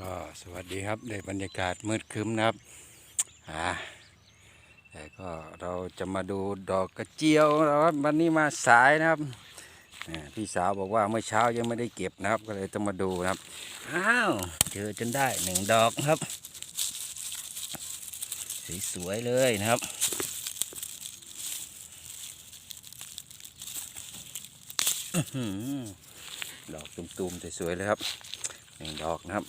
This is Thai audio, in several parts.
ก็สวัสดีครับในบรรยากาศมืดครึ้มนะครับอ่าแต่ก็เราจะมาดูดอกกระเจียวนะครับวันนี้มาสายนะครับพี่สาวบอกว่าเมื่อเช้ายังไม่ได้เก็บนะครับ ก็เลยต้องมาดูนะครับอ้าวเจอจนได้หนึ่งดอกครับสวยๆเลยนะครับดอกตุ่มๆสวยๆเลยครับหนึ่งดอกนะครับ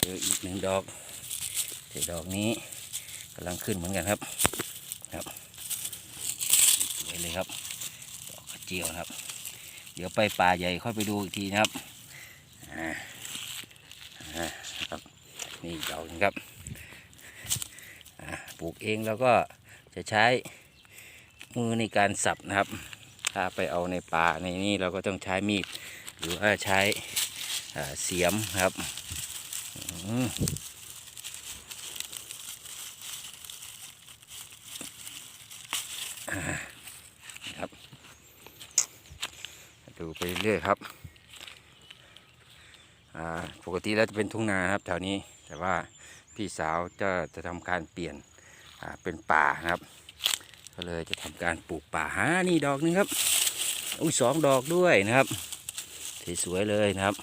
เจออีกหนึ่งดอกแต่ดอกนี้กำลังขึ้นเหมือนกันครับครับสวยเลยครับดอกกระเจียวครับ เดี๋ยวไปป่าใหญ่ค่อยไปดูอีกทีนะครับอ่าอ่าครับนี่ดอกนึงครับอ่าปลูกเองแล้วก็จะใช้มือในการสับนะครับ ถ้าไปเอาในป่าในนี้เราก็ต้องใช้มีด หรือว่าใช้ เสียมครับครับ ดูไปเรื่อยครับอ่าปกติแล้วจะเป็นทุ่งนาครับแถวนี้แต่ว่าพี่สาวจะจะทำการเปลี่ยนเป็นป่าครับ ก็เลยจะทำการปลูกป่าหานี่ดอกหนึงครับอุ้ยสองดอกด้วยนะครับสวยๆเลยนะครับ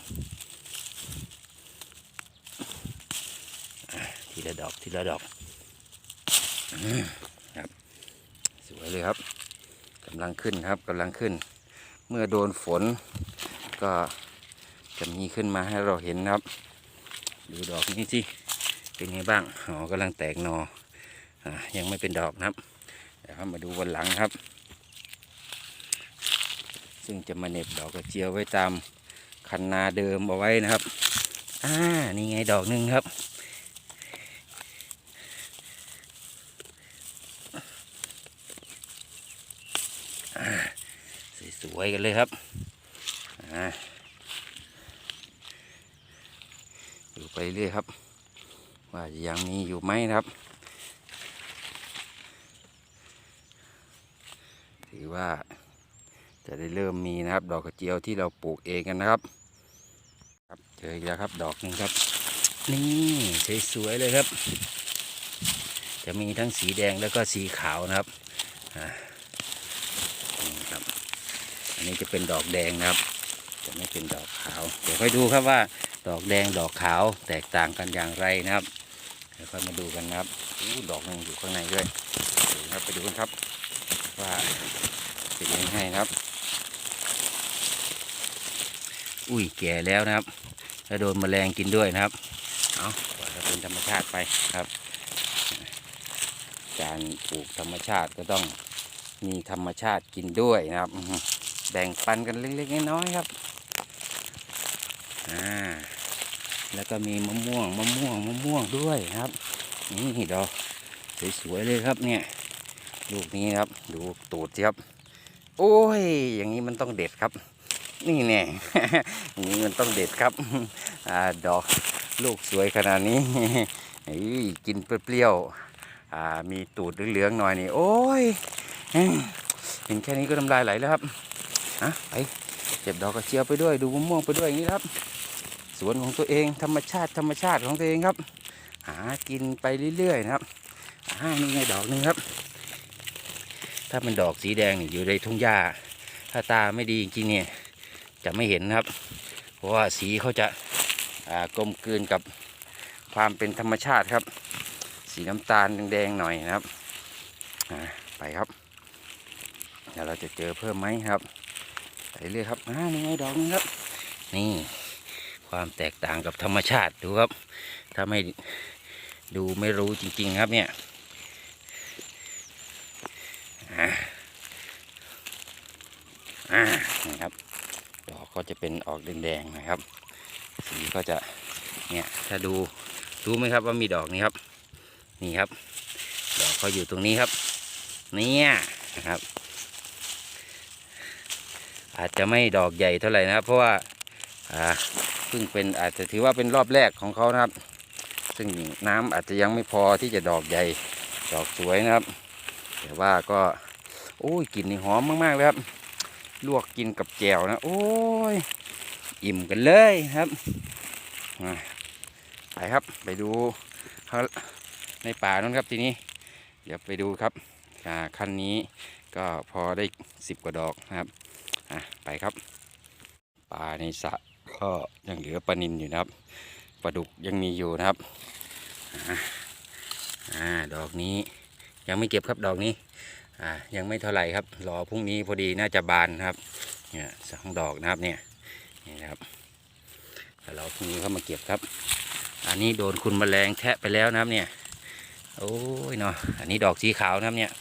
ทีละดอกครับสวยเลยครับกำลังขึ้นครับกำลังขึ้น เมื่อโดนฝนก็จะมีขึ้นมาให้เราเห็นครับ ดูดอกนี้สิเป็นไงบ้างอ๋อกำลังแตกหนออยังไม่เป็นดอกนะครับเดี๋ยวครับมาดูวันหลังครับ ซึ่งจะมาเน็บดอกกระเจียวไว้ตามคันนาเดิมเอาไว้นะครับอ่านี่ไงดอกหนึ่งครับ สวยกันเลยครับอ่าดูไปเรื่อยครับ ว่ายังมีอยู่ไหมครับ ถือว่าจะได้เริ่มมีนะครับ ดอกกระเจียวที่เราปลูกเองกันนะครับ ครับเจออีกแล้วครับ ดอกหนึ่งครับ นี่สวยๆเลยครับ จะมีทั้งสีแดงแล้วก็สีขาวนะครับอ่านี่ครับ อันนี้จะเป็นดอกแดงนะครับจะไม่เป็นดอกขาว เดี๋ยวค่อยดูครับว่า ดอกแดงดอกขาวแตกต่างกันอย่างไรนะครับเดี๋ยวค่อยมาดูกันนะครับอู้ดอกนึงอยู่ข้างในด้วยครับไปดูกันครับว่าเป็นยังไงครับ อุ้ยแก่แล้วนะครับแล้วโดนแมลงกินด้วยนะครับเอาปล่อยให้เป็นธรรมชาติไปครับ การปลูกธรรมชาติก็ต้องมีธรรมชาติกินด้วยนะครับ แบ่งปันกันเล็กๆน้อยๆครับอ่าแล้วก็มีมะม่วงมะม่วงมะม่วงด้วยครับนี่ดอกสวยๆเลยครับเนี่ยลูกนี้ครับดูตูดสิครับ โอ้ย อย่างนี้มันต้องเด็ดครับ นี่แน่อย่างนี้มันต้องเด็ดครับอ่าดอกลูกสวยขนาดนี้เฮ้ยกินเปรี้ยวๆอ่ามีตูดเหลืองๆหน่อยนี่โอ้ยเห็นแค่นี้ก็น้ำลายไหลแล้วครับ อะไปเก็บดอกกระเจียวไปด้วยดูมะม่วงไปด้วยอย่างนี้ครับ สวนของตัวเองธรรมชาติธรรมชาติของตัวเองครับ หากินไปเรื่อยๆนะครับอ่านี่ไงดอกหนึงครับ ถ้าเป็นดอกสีแดงอยู่ในทุ่งหญ้า ถ้าตาไม่ดีจริงๆเนี่ยจะไม่เห็นครับ เพราะว่าสีเขาจะากลมกลืนกับความเป็นธรรมชาติครับ สีน้ำตาลแดงๆหน่อยนะครับไปครับเดี๋ยวเราจะเจอเพิ่มไหมครับ ไปเรื่อยครับอ่านี่ไงดอกนึงครับ นี่ความแตกต่างกับธรรมชาติดูครับ ถ้าไม่ดูไม่รู้จริง ๆ ครับเนี่ยอ่าอ่านี่ครับ ดอกก็จะเป็นออกแดงๆนะครับ สีก็จะเนี่ยถ้าดูรู้ไหมครับว่ามีดอกนี้ครับ นี่ครับ ดอกเขาอยู่ตรงนี้ครับ เนี่ยนะครับ อาจจะไม่ดอกใหญ่เท่าไหร่นะครับ เพราะว่าเพิ่งเป็นอาจจะถือว่าเป็นรอบแรกของเขานะครับ ซึ่งน้ำอาจจะยังไม่พอที่จะดอกใหญ่ดอกสวยนะครับ แต่ว่าก็โอ้ยกลิ่นนี่หอมมากๆเลยครับ ลวกกินกับแจ่วนะโอ้ยอิ่มกันเลยครับไปครับไปดูเขาในป่านั่นครับทีนี้ เดี๋ยวไปดูครับอ่าคันนี้ก็พอได้สิบกว่าดอกนะครับ อะไปครับ ปลาในสระก็ยังเหลือปลานินอยู่นะครับปลาดุกยังมีอยู่นะครับอ่าดอกนี้ยังไม่เก็บครับดอกนี้อ่ายังไม่เท่าไหร่ครับ รอพรุ่งนี้พอดีน่าจะบานครับเนี่ยสองดอกนะครับเนี่ยนี่นะครับเรอพรุ่งนี้เข้ามาเก็บครับ อันนี้โดนคุณแมลงแทะไปแล้วนะครับเนี่ยโอ้ยเนาะอันนี้ดอกสีขาวนะครับเนี่ย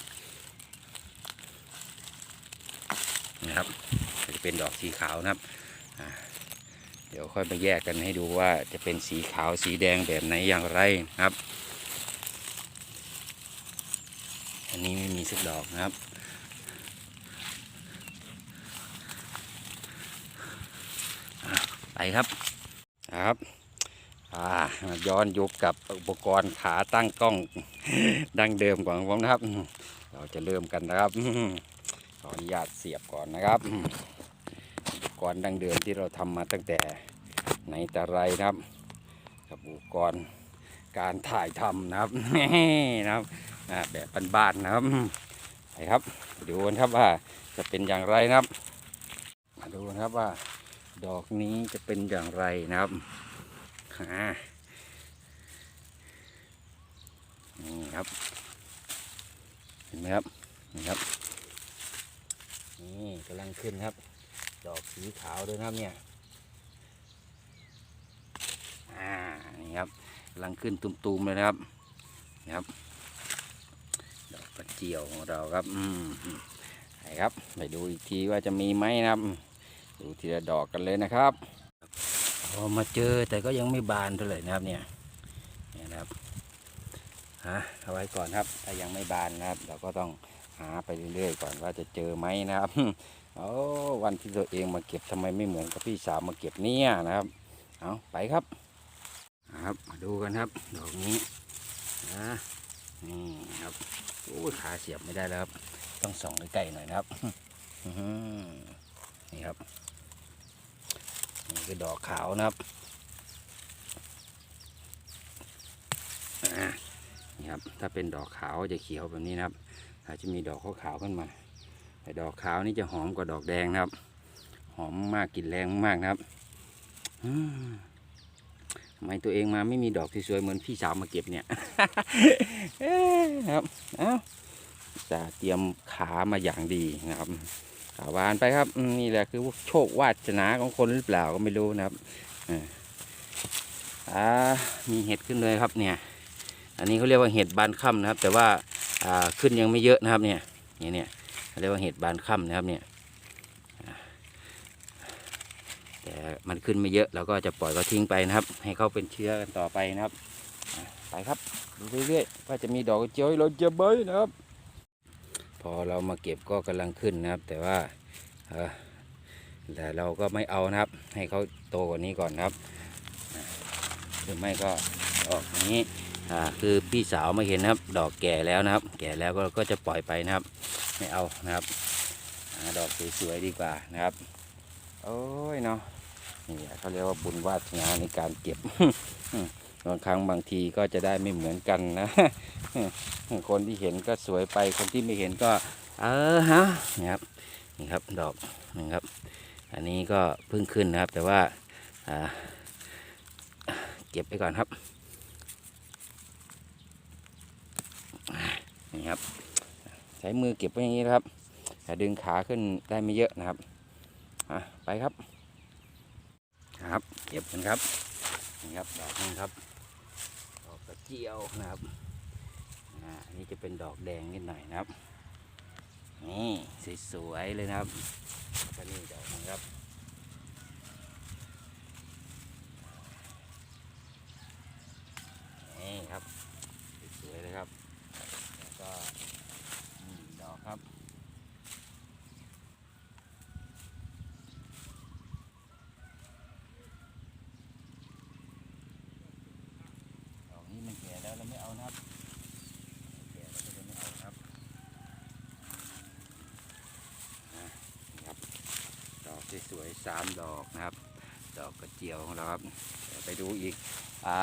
นะครับ เป็นดอกสีขาวนะครับเดี๋ยวค่อยมาแยกกันให้ดูว่าจะเป็นสีขาวสีแดงแบบไหนอย่างไรนะครับ อันนี้ไม่มีสักดอกนะครับไปครับครับอ่าย้อนยุคกับอุปกรณ์ขาตั้งกล้องดังเดิมก่อนของผมนะครับ เราจะเริ่มกันนะครับขออนุญาตเสียบก่อนนะครับ กรณ์ดั้งเดิมที่เราทำมาตั้งแต่ไหนแต่ไรนะครับกับอุปกรณ์การถ่ายทำนะครับนะครับแบบบ้านๆนะครับไปครับดูกันครับว่าจะเป็นอย่างไรนะครับ มาดูกันครับว่า ดอกนี้จะเป็นอย่างไรนะครับนี่ครับ เห็นไหมครับนี่ครับนี่กำลังขึ้นครับ ดอกสีขาวด้วยนะครับเนี่ย อ่า นี่ครับกำลังขึ้นตุมๆเลยนะครับนี่ครับ ดอกกระเจียวของเราครับ อืมไปครับ ไปดูอีกทีว่าจะมีไหมนะครับ ดูทีละดอกกันเลยนะครับพอมาเจอแต่ก็ยังไม่บานเท่าไหร่นะครับเนี่ยนี่นะครับหาเอาไว้ก่อนครับ ถ้ายังไม่บานนะครับ เราก็ต้องหาไปเรื่อยๆก่อนว่าจะเจอไหมนะครับโอ้วันที่ตัวเองมาเก็บทำไมไม่เหมือนกับพี่สาวมาเก็บเนี่ยนะครับ เอาไปครับครับมาดูกันครับดอกนี้นะนี่ครับโอ้ขาเสียบไม่ได้แล้วครับ ต้องส่องใกล้ๆหน่อยนะครับนี่ครับนี่คือดอกขาวนะครับนี่ครับ ถ้าเป็นดอกขาวจะเขียวแบบนี้นะครับอาจจะมีดอกขาวๆขึ้นมา แต่ดอกขาวนี่จะหอมกว่าดอกแดงนะครับ หอมมากกลิ่นแรงมากนะครับทำไมตัวเองมาไม่มีดอกสวยๆเหมือนพี่สาวมาเก็บเนี่ยครับเอ้าจะเตรียมขามาอย่างดีนะครับขาวานไปครับนี่แหละคือโชควาสนาของคนหรือเปล่าก็ไม่รู้นะครับอ่ามีเห็ดขึ้นเลยครับเนี่ย อันนี้เขาเรียกว่าเห็ดบานค่ำนะครับ แต่ว่าอ่าขึ้นยังไม่เยอะนะครับเนี่ยนี่เนี่ย เรียกว่าเห็ดบานค่ำนะครับเนี่ยแต่มันขึ้นไม่เยอะเราก็จะปล่อยเขาทิ้งไปนะครับ ให้เขาเป็นเชื้อกันต่อไปนะครับไปครับดูเรื่อยๆว่าจะมีดอกเจียวเราจอเบยนะครับ พอเรามาเก็บก็กำลังขึ้นนะครับ แต่ว่าแต่เราก็ไม่เอานะครับ ให้เขาโตกว่านี้ก่อนครับอ่าหรือไม่ก็ออกอย่างนี้อ่าคือพี่สาวมาเห็นนะครับ ดอกแก่แล้วนะครับ แก่แล้วก็ก็จะปล่อยไปนะครับ ไม่เอานะครับหาดอกสวยๆดีกว่านะครับ โอ้ยเนาะนี่เขาเรียกว่าบุญวาสนาในการเก็บบางครั้งบางทีก็จะได้ไม่เหมือนกันนะ คนที่เห็นก็สวยไปคนที่ไม่เห็นก็ เออฮะนี่ครับนี่ครับดอกนี่ครับ อันนี้ก็เพิ่งขึ้นนะครับ แต่ว่าเก็บไปก่อนครับนี่ครับ ใช้มือเก็บไว้อย่างนี้นะครับอย่าดึงขาขึ้นได้ไม่เยอะนะครับอะไปครับครับเก็บกันครับนี่ครับดอกนึงครับดอกกระเจียวนะครับอ่าอันนี้จะเป็นดอกแดงนิดหน่อยนะครับ นี่สวยๆเลยนะครับแล้วก็นี่ดอกนึงครับนี่ครับ สวยๆเลยครับ แล้วก็นี่ดอกครับ ดอกนี้มันแก่แล้วเราไม่เอานะครับแก่แล้วก็จะไม่เอานะครับ ครับดอก สวยสามดอกนะครับ ดอกกระเจียวของเราครับไปดูอีกอ่า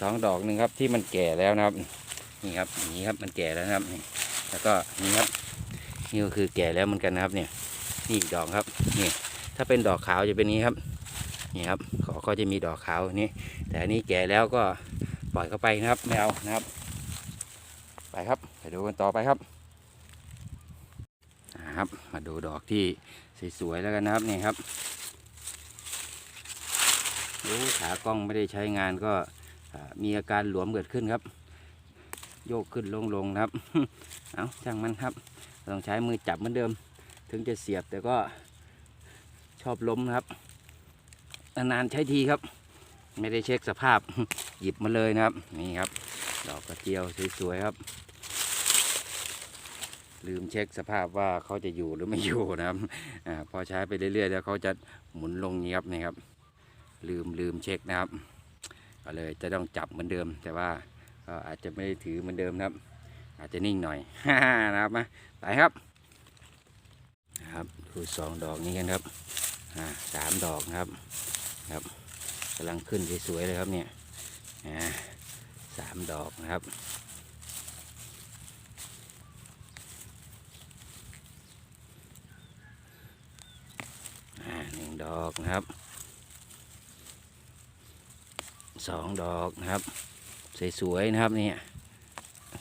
สองดอกหนึ่งครับที่มันแก่แล้วนะครับ นี่ครับอย่างนี้ครับมันแก่แล้วนะครับนี่แล้วก็นี่ครับนี่ก็คือแก่แล้วเหมือนกันนะครับ เนี่ยนี่อีกดอกครับนี่ถ้าเป็นดอกขาวจะเป็นนี้ครับนี่ครับเขาก็จะมีดอกขาวนี่แต่อันนี้แก่แล้วก็ปล่อยเข้าไปนะครับไม่เอานะครับ ไปครับไปดูกันต่อไปครับนะครับ มาดูดอกที่ สวยๆแล้วกันนะครับนี่ครับโอ้ขากล้องไม่ได้ใช้งานก็มีอาการหลวมเกิดขึ้นครับ โยกขึ้นลงลงนะครับ เอาช่างมันครับต้องใช้มือจับเหมือนเดิม ถึงจะเสียบแต่ก็ชอบล้มครับนานๆใช้ทีครับ ไม่ได้เช็คสภาพหยิบมาเลยนะครับ นี่ครับ ดอกกระเจียวสวยๆครับ ลืมเช็คสภาพว่าเขาจะอยู่หรือไม่อยู่นะครับอาพอใช้ไปเรื่อยๆ แล้วเขาจะหมุนลงนี้ครับนี่ครับ ลืมลืมเช็คนะครับ ก็เลยจะต้องจับเหมือนเดิม แต่ว่าก็อาจจะไม่ได้ถือเหมือนเดิมนะครับ อาจจะนิ่งหน่อยนะครับมาไปครับครับดูสองดอกนี้กันครับอ่าสามดอกครับครับกำลังขึ้นสวยๆเลยครับเนี่ยอ่าสามดอกนะครับ หนึ่งดอกนะครับสองดอกนะครับ สวยๆนะครับนี่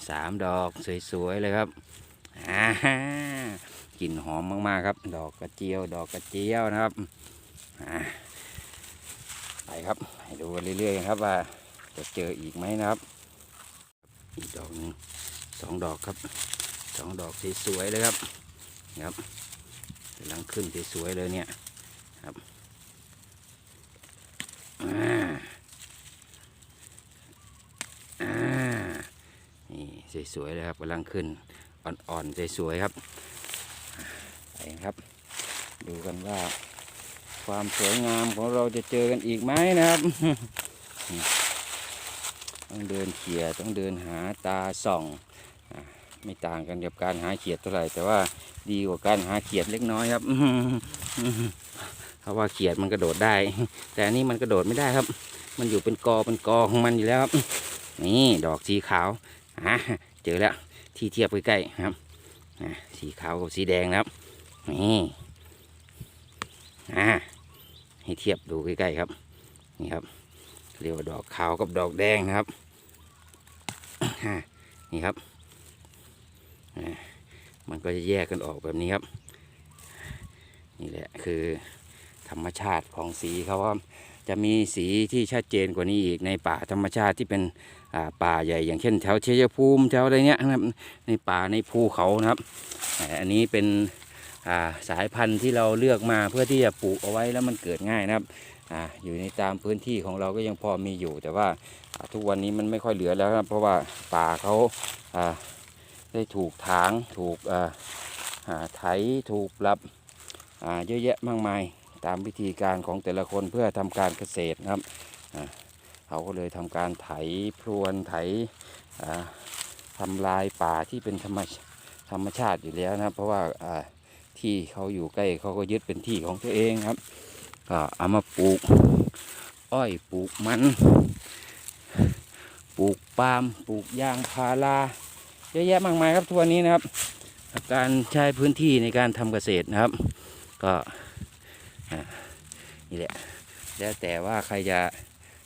สามดอกสวยๆเลยครับกลิ่นหอมมากๆครับ ดอกกระเจียว ดอกกระเจียวนะครับไปครับให้ดูกันเรื่อยๆครับว่าจะเจออีกไหมนะครับ อีกดอกหนึงสองดอกครับสองดอกสวยๆเลยครับครับกำลังขึ้นสวยๆเลยเนี่ย ครับนี่สวยๆเลยครับกำลังขึ้นอ่อนๆสวยๆครับไปครับ ดูกันว่า ความสวยงามของเราจะเจอกันอีกไหมนะครับ ต้องเดินเขี่ยต้องเดินหาตาส่องไม่ต่างกันกับการหาเขียดเท่าไหร่แต่ว่าดีกว่าการหาเขียดเล็กน้อยครับ ราะว่าเขียดมันกระโดดได้ แต่อันนี้มันกระโดดไม่ได้ครับ มันอยู่เป็นกอเป็นกอของมันอยู่แล้วครับ นี่ดอกสีขาวอ่าเจอแล้วที่เทียบใกล้ๆครับอ่สีขาวกับสีแดงนะครับนี่อ่าให้เทียบดูใกล้ๆครับ นี่ครับเรียกว่าดอกขาวกับดอกแดงนะครับนี่ครับอ่มันก็จะแยกกันออกแบบนี้ครับ นี่แหละคือ ธรรมชาติของสีเขาว่าจะมีสีที่ชัดเจนกว่านี้อีกในป่าธรรมชาติที่เป็นป่าใหญ่ อย่างเช่นแถวเชียภูมิแถวอะไรเนี้ยนะครับในป่าในภูเขานะครับ อันนี้เป็นาสายพันธุ์ที่เราเลือกมาเพื่อที่จะปลูกเอาไว้แล้วมันเกิดง่ายนะครับออยู่ในตามพื้นที่ของเราก็ยังพอมีอยู่ แต่ว่าาทุกวันนี้มันไม่ค่อยเหลือแล้วครับเพราะว่าป่าเขาาได้ถูกถางถูกอ่าอ่าไถถูกรับเยอะแยะมากมาย ตามวิธีการของแต่ละคนเพื่อทำการเกษตรนะครับเขาก็เลยทำการไถพรวนไถอ่าทำลายป่าที่เป็นธรรมชธรรมชาติอยู่แล้วนะครับ เพราะว่าที่เขาอยู่ใกล้เขาก็ยึดเป็นที่ของตัวเองครับก็เอามาปลูกอ้อยปลูกมัน ปลูกปาล์มปลูกยางพาราเยอะแยะมากมายครับทุกวันนี้นะครับ การใช้พื้นที่ในการทำเกษตรนะครับ ก็ นี่แหละ แล้วแต่ว่าใครจะ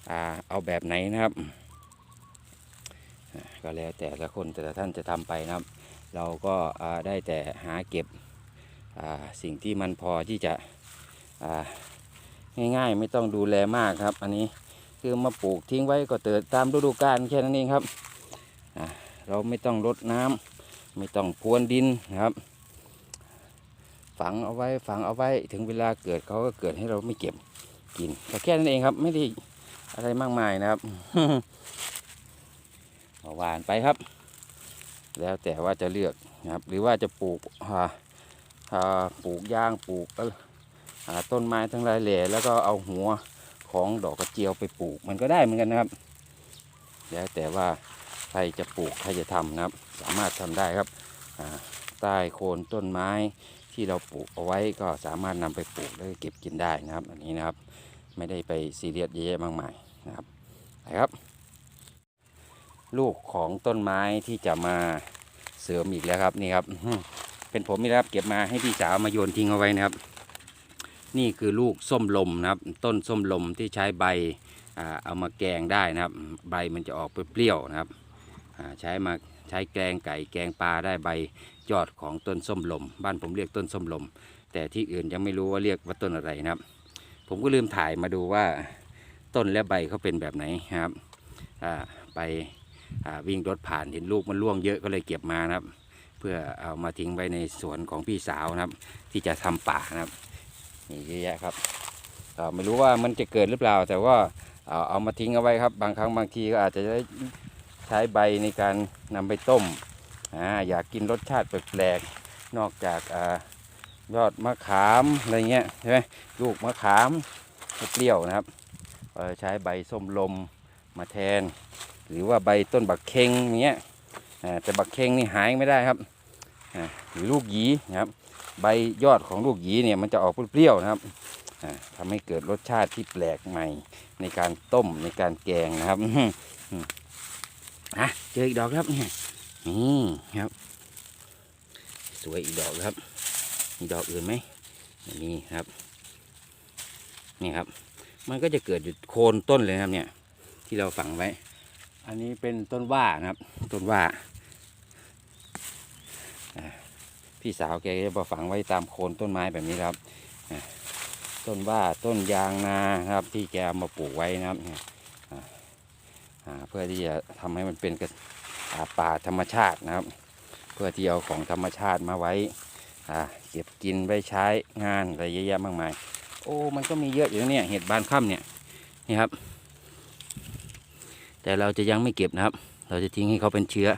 อเอาแบบไหนนะครับ ก็แล้วแต่ละคนแต่ละท่านจะทำไปนะครับ เราก็ได้แต่หาเก็บสิ่งที่มันพอที่จะง่ายๆ ไม่ต้องดูแลมากครับ อันนี้คือมาปลูกทิ้งไว้ก็เติดตามฤดูกาลแค่นั้นเองครับ เราไม่ต้องรดน้ำไม่ต้องพรวนดินนะครับ ฝังเอาไว้ฝังเอาไว้ถึงเวลาเกิดเขาก็เกิดให้เราไม่เก็บกินก็แค่นั้นเองครับ ไม่ได้อะไรมากมายนะครับหวานไปครับ แล้วแต่ว่าจะเลือกนะครับ หรือว่าจะปลูกปลูกยางปลูกต้นไม้ทั้งหลายแหล่แล้วก็เอาหัวของดอกกระเจียวไปปลูก มันก็ได้เหมือนกันนะครับ แล้วแต่ว่าใครจะปลูกใครจะทำนะครับ สามารถทำได้ครับใต้โคนต้นไม้ ที่เราปลูกเอาไว้ก็สามารถนำไปปลูกได้เก็บกินได้นะครับ อันนี้นะครับไม่ได้ไปซีเรียสเยอะมากมายนะครับนะครับ ลูกของต้นไม้ที่จะมาเสริมอีกแล้วครับนี่ครับเป็นผมนี่ครับเก็บมาให้พี่สาวมาโยนทิ้งเอาไว้นะครับ นี่คือลูกส้มลมนะครับ ต้นส้มลมที่ใช้ใบเอามาแกงได้นะครับ ใบมันจะออกเปรี้ยวนะครับใช้มาใช้แกงไก่แกงปลาได้ใบ ยอดของต้นส้มลม บ้านผมเรียกต้นส้มลม แต่ที่อื่นยังไม่รู้ว่าเรียกว่าต้นอะไรนะครับ ผมก็ลืมถ่ายมาดูว่าต้นและใบเขาเป็นแบบไหนครับไปวิ่งรถผ่านเห็นลูกมันร่วงเยอะก็เลยเก็บมานะครับ เพื่อเอามาทิ้งไว้ในสวนของพี่สาวนะครับ ที่จะทำป่านะครับนี่เยอะแยะครับไม่รู้ว่ามันจะเกิดหรือเปล่า แต่ว่าเอาเอามาทิ้งเอาไว้ครับ บางครั้งบางทีก็อาจจะใช้ใบในการนำไปต้ม อ่าอยากกินรสชาติแปลกๆนอกจากอายอดมะขามอะไรเงี้ยใช่ไหมลูกมะขามเปรี้ยวนะครับใช้ใบส้มลมมาแทน หรือว่าใบต้นบักเค็งเงี้ยแต่บักเค็งนี่หายไม่ได้ครับหรือลูกหยีนะครับ ใบยอดของลูกหยีเนี่ยมันจะออกเปรี้ยวนะครับอ่าทำให้เกิดรสชาติที่แปลกใหม่ในการต้มในการแกงนะครับอะเจออีกดอกครับเนี่ยนี่ครับ สวยอีกดอกครับ มีดอกอื่นไหมไม่มีครับ นี่ครับ มันก็จะเกิดอยู่โคนต้นเลยนะครับเนี่ย ที่เราฝังไว้ อันนี้เป็นต้นว่านะครับ ต้นว่าพี่สาวแกก็จะมาฝังไว้ตามโคนต้นไม้แบบนี้ครับอ่าต้นว่าต้นยางนาครับ ที่แกเอามาปลูกไว้นะครับเนี่ยอ่าอ่าเพื่อที่จะทำให้มันเป็นกระอ่า ป่าธรรมชาตินะครับ เพื่อที่เอาของธรรมชาติมาไว้เก็บกินไว้ใช้งานอะไรเยอะแยะมากมาย โอ้มันก็มีเยอะอยู่นะเนี่ยเห็ดบานค่ำเนี่ยนี่ครับ แต่เราจะยังไม่เก็บนะครับ เราจะทิ้งให้เขาเป็นเชื้อ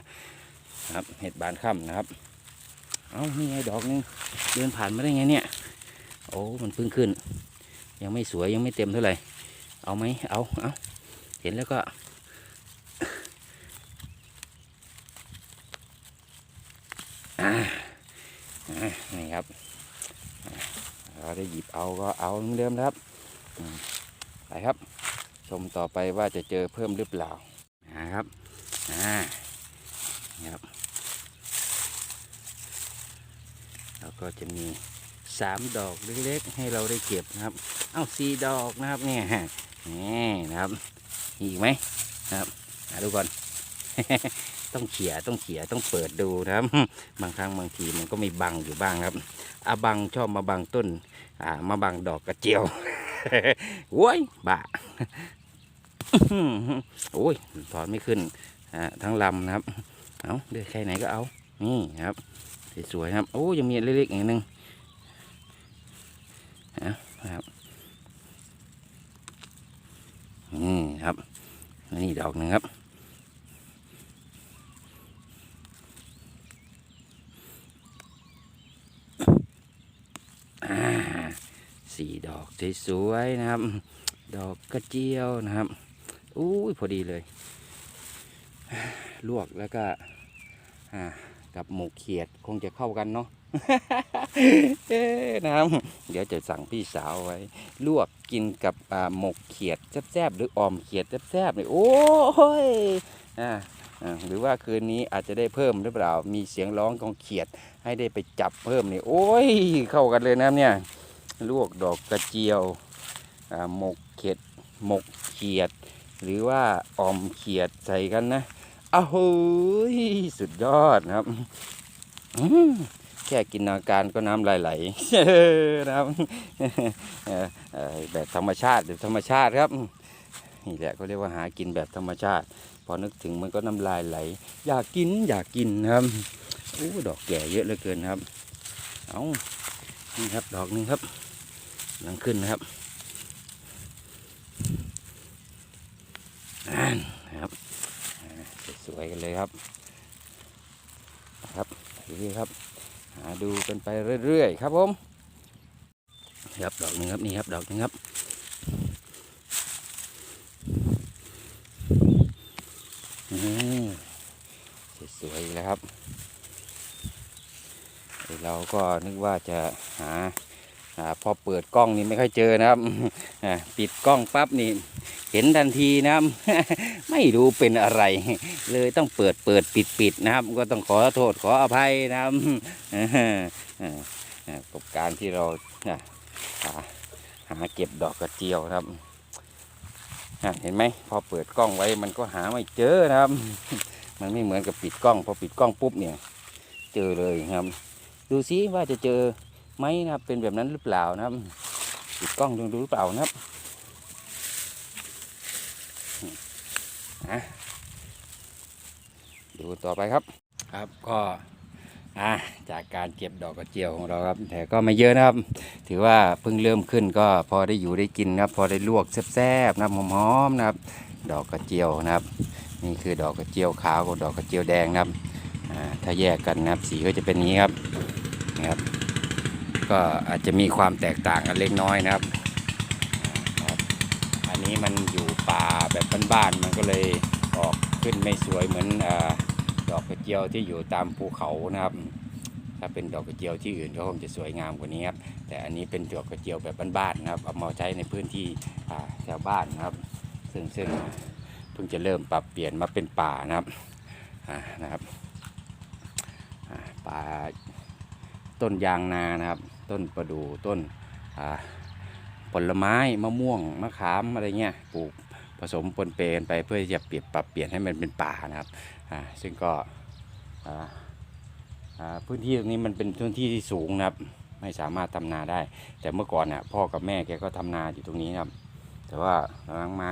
นะครับเห็ดบานค่ำนะครับเอานี่ไงดอกนึงเดินผ่านมาได้ไงเนี่ยโอ้มันเพิ่งขึ้น ยังไม่สวยยังไม่เต็มเท่าไหร่เอาไหมเอาเอาเห็นแล้วก็ อ่าอ่า นี่ครับ เราได้หยิบเอาก็เอาเหมือนเดิมนะครับไปครับ ชมต่อไปว่าจะเจอเพิ่มหรือเปล่านะครับอ่านี่ครับแล้วก็จะมีสามดอกเล็กๆให้เราได้เก็บนะครับ เอ้าสี่ดอกนะครับเนี่ยนี่นะครับมีอีกไหมครับดูก่อน ต้องเขี่ยต้องเขี่ยต้องเปิดดูนะครับ บางครั้งบางทีมันก็มีบังอยู่บ้างครับอาบังชอบมาบังต้นอ่ามาบังดอกกระเจียวโว้ยบ้าโอ้ยถอนไม่ขึ้นอ่าทั้งลำนะครับเอาเลือกแค่ไหนก็เอานี่ครับสวยๆครับโอ้ยังมีเล็กๆอีกนหนึงนะครับนี่ครับนี่ดอกหนึ่งครับอ่า สี่ดอกสวยๆนะครับ ดอกกระเจียวนะครับอุ้พอดีเลย ลวกแล้วก็กับหมกเขียดคงจะเข้ากันเนาะเนะครับเดี๋ยวจะสั่งพี่สาวไว้ ลวกกินกับหมกเขียดแซ่บๆหรือออมเขียดแซ่บๆเลยโอ้ยอ่าหรือว่าคืนนี้อาจจะได้เพิ่มหรือเปล่า มีเสียงร้องของเขียดให้ได้ไปจับเพิ่มนี่โอ้ยเข้ากันเลยนะครับเนี่ย ลวกดอกกระเจียวหมกเขียดหมกเขียด หรือว่าออมเขียดใส่กันนะอ้าวโหยสุดยอดครับแค่กินอาการก็น้ำลายไหลนะครับแบบธรรมชาติแบบธรรมชาติครับนี่แหละก็เรียกว่าหากินแบบธรรมชาติ พอนึกถึงมันก็น้ำลายไหล อยากกินอยากกินนะครับโอ้ดอกแก่เยอะเหลือเกินครับ เอานี่ครับดอกนึงครับ กำลังขึ้นนะครับนั่นนะครับสวยๆกันเลยครับครับนี่ครับ หาดูกันไปเรื่อยๆครับผมครับดอกหนึงครับนี่ครับดอกหนึงครับสวยๆแล้วครับ เราก็นึกว่าจะหา พอเปิดกล้องนี่ไม่ค่อยเจอนะครับปิดกล้องปั๊บนี่ เห็นทันทีนะครับ ไม่รู้เป็นอะไร เลยต้องเปิดเปิดปิดปิดนะครับ ก็ต้องขอโทษขออภัยนะครับกับการที่เราหาหาเก็บดอกกระเจียวนะครับเห็นไหมพอเปิดกล้องไว้มันก็หาไม่เจอนะครับ มันไม่เหมือนกับปิดกล้อง พอปิดกล้องปุ๊บเนี่ย เจอเลยครับ ดูซิว่าจะเจอ ไหมนะครับ เป็นแบบนั้นหรือเปล่านะครับปิดกล้องดูดูหรือเปล่านะครับอะดูต่อไปครับ ครับก็อะจากการเก็บดอกกระเจียวของเราครับ แต่ก็ไม่เยอะนะครับ ถือว่าเพิ่งเริ่มขึ้นก็พอได้อยู่ได้กินนะครับ พอได้ลวกแซ่บๆนะครับหอมๆนะครับ ดอกกระเจียวนะครับ นี่คือดอกกระเจียวขาวกับดอกกระเจียวแดงนะครับถ้าแยกกันนะครับสีก็จะเป็นนี้ครับนะครับ ก็อาจจะมีความแตกต่างกันเล็กน้อยนะครับ อันนี้มันอยู่ป่าแบบบ้านๆมันก็เลยออกขึ้นไม่สวยเหมือนอดอกกระเจียวที่อยู่ตามภูเขานะครับ ถ้าเป็นดอกกระเจียวที่อื่นก็คงจะสวยงามกว่านี้ครับ แต่อันนี้เป็นดอกกระเจียวแบบบ้านๆนะครับ เอามาใช้ในพื้นที่แถวบ้านนะครับ ซึ่งซึ่งเพิ่งจะเริ่มปรับเปลี่ยนมาเป็นป่านะครับนะครับป่าต้นยางนานะครับ ต้นประดู่ต้นผลไม้มะม่วงมะขามอะไรเงี้ยปลูกผสมปนเปกันไปเพื่อจะเปลี่ยนปรับเปลี่ยนให้มันเป็นป่านะครับอ่าซึ่งก็อ่าพื้นที่ตรงนี้มันเป็นพื้นที่ที่สูงนะครับ ไม่สามารถทำนาได้ แต่เมื่อก่อนเนี่ยพ่อกับแม่แกก็ทำนาอยู่ตรงนี้นะครับ แต่ว่าหลังมา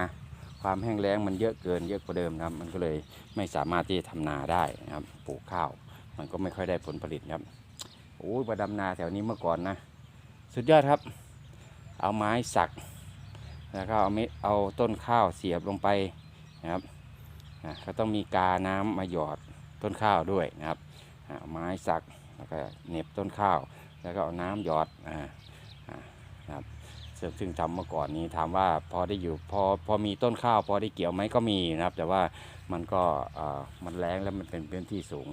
ความแห้งแล้งมันเยอะเกินเยอะกว่าเดิมนะครับ มันก็เลยไม่สามารถที่จะทำนาได้นะครับ ปลูกข้าว มันก็ไม่ค่อยได้ผลผลิตนะครับ โอ้ยประดำนาแถวนี้เมื่อก่อนนะ สุดยอดครับ เอาไม้สัก แล้วก็เอาเม็ดเอาต้นข้าวเสียบลงไปนะครับอะก็ต้องมีกาน้ำมาหยอดต้นข้าวด้วยนะครับอะเอาไม้สักแล้วก็เน็บต้นข้าว แล้วก็เอาน้ำหยอดอ่าอ่านะครับซึ่งทำเมื่อก่อนนี้ถามว่าพอได้อยู่พอพอมีต้นข้าว พอได้เกี่ยวไหมก็มีนะครับ แต่ว่ามันก็อ่อมันแรงแล้วมันเป็นพื้นที่สูง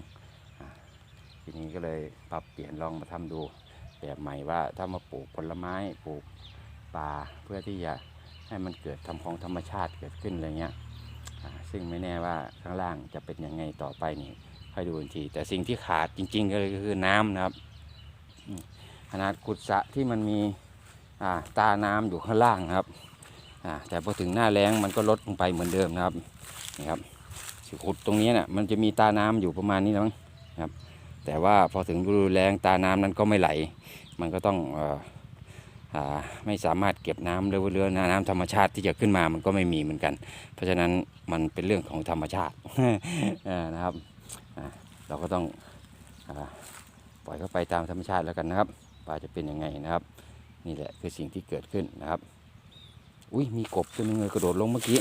ทีนี้ก็เลยปรับเปลี่ยนลองมาทำดูแบบใหม่ว่าถ้ามาปลูกผลไม้ปลูกป่าเพื่อที่จะให้มันเกิดทำของธรรมชาติเกิดขึ้นอะไรเงี้ยซึ่งไม่แน่ว่าข้างล่างจะเป็นยังไงต่อไปนี่ค่อยดูอีกที แต่สิ่งที่ขาดจริงๆก็คือน้ำนะครับ ขนาดขุดสระที่มันมีตาน้ำอยู่ข้างล่างนะครับแต่พอถึงหน้าแล้งมันก็ลดลงไปเหมือนเดิมนะครับนี่ครับขุดตรงนี้น่ะมันจะมีตาน้ำอยู่ประมาณนี้นะมั้งนะครับ แต่ว่าพอถึงฤดูแล้งตาน้ำนั้นก็ไม่ไหล มันก็ต้องออไม่สามารถเก็บน้ำเรือเรือน้ำธรรมชาติที่จะขึ้นมามันก็ไม่มีเหมือนกัน เพราะฉะนั้นมันเป็นเรื่องของธรรมชาตินะครับเราก็ต้องอปล่อยเข้าไปตามธรรมชาติแล้วกันนะครับว่าจะเป็นยังไงนะครับ นี่แหละคือสิ่งที่เกิดขึ้นนะครับอุ้ยมีกบตัวนึงเลยกระโดดลงเมื่อกี้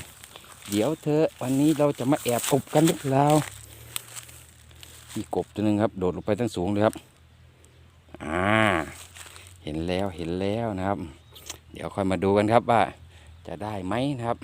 เดี๋ยวเธอวันนี้เราจะมาแอบกบกันหรือเปล่า พี่กบตัวหนึงครับ โดดลงไปตั้งสูงเลยครับ อ่า เห็นแล้วเห็นแล้วนะครับ เดี๋ยวค่อยมาดูกันครับว่าจะได้ไหมนะครับ